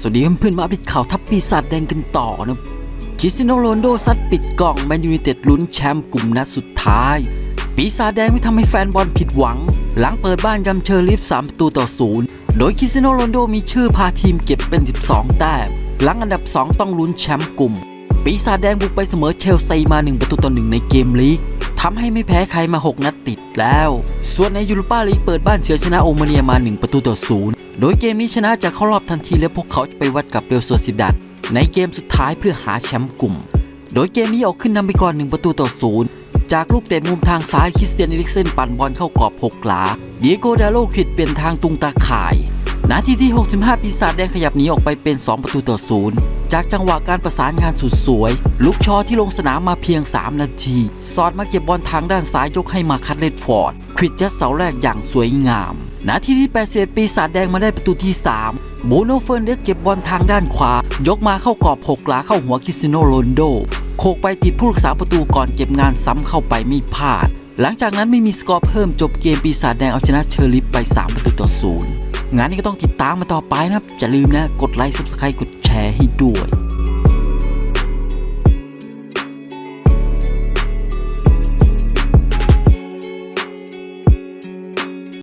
สวัสดีเพื่อนๆมาอัปเดตข่าวทัพปีศาจแดงกันต่อนะคริสเตียโนโรนโดซัดปิดกล่องแมนยู i นเต็ดลุ้นแชมป์กลุ่มนัดสุดท้าย ปีศาจแดงไม่ทำให้แฟนบอลผิดหวัง หลังเปิดบ้านยำเชอร์ลิฟ3ประตูต่อศูนย์โดยคริสเตียโนโรนโดมีชื่อพาทีมเก็บเป็น 12 แต้มหลังอันดับ 2 ต้องลุ้นแชมป์กลุ่ม ปีศาจแดงบุกไปเสมอเชลซีมา 1 ประตูต่อ1ในเกมลีก ทำให้ไม่แพ้ใครมา 6 นัดติดแล้ว ส่วนในยูโรปาลีกเปิดบ้านเฉือชนะโอมาเนียมา 1 ประตูต่อศูนย์โดยเกมนี้ชนะจะเข้ารอบทันทีและพวกเขาจะไปวัดกับเรอัลโซซิดัดในเกมสุดท้ายเพื่อหาแชมป์กลุ่ม โดยเกมนี้ออกขึ้นนำไปก่อน 1 ประตูต่อศูนย์จากลูกเตะมุมทางซ้ายคริสเตียนเอริกเซนปั่นบอลเข้ากรอบ6หลาเดียโกดาโลขิดเปลี่ยนทางตุงตาข่าย นาทีที่ 65 ปีศาจแดงขยับหนีออกไปเป็น 2 ประตูต่อศูนย์ จากจังหวะการประสานงานสุดสวย ลุกชอที่ลงสนามมาเพียง 3 นาทีสอดมาเก็บบอลทางด้านซ้ายยกให้มาคัตเลดฟอร์ดควิดยัดเสาแรกอย่างสวยงาม นาทีที่81ปีศาจแดงมาได้ประตูที่ 3 โบโนเฟอร์เนสเก็บบอลทางด้านขวา ยกมาเข้ากรอบ6หลาเข้าหัวคริสโนโรนโด โคกไปติดผู้รักษาประตูก่อนเก็บงานซ้ำเข้าไปไม่พลาด หลังจากนั้นไม่มีสกอร์เพิ่มจบเกมปีศาจแดงเอาชนะเชอร์ลิฟไป 3 ประตูต่อศูนย์งานนี้ก็ต้องติดตามมาต่อไปนะครับอย่าลืมนะ กดไลค์ subscribe กดแชร์ให้ด้วย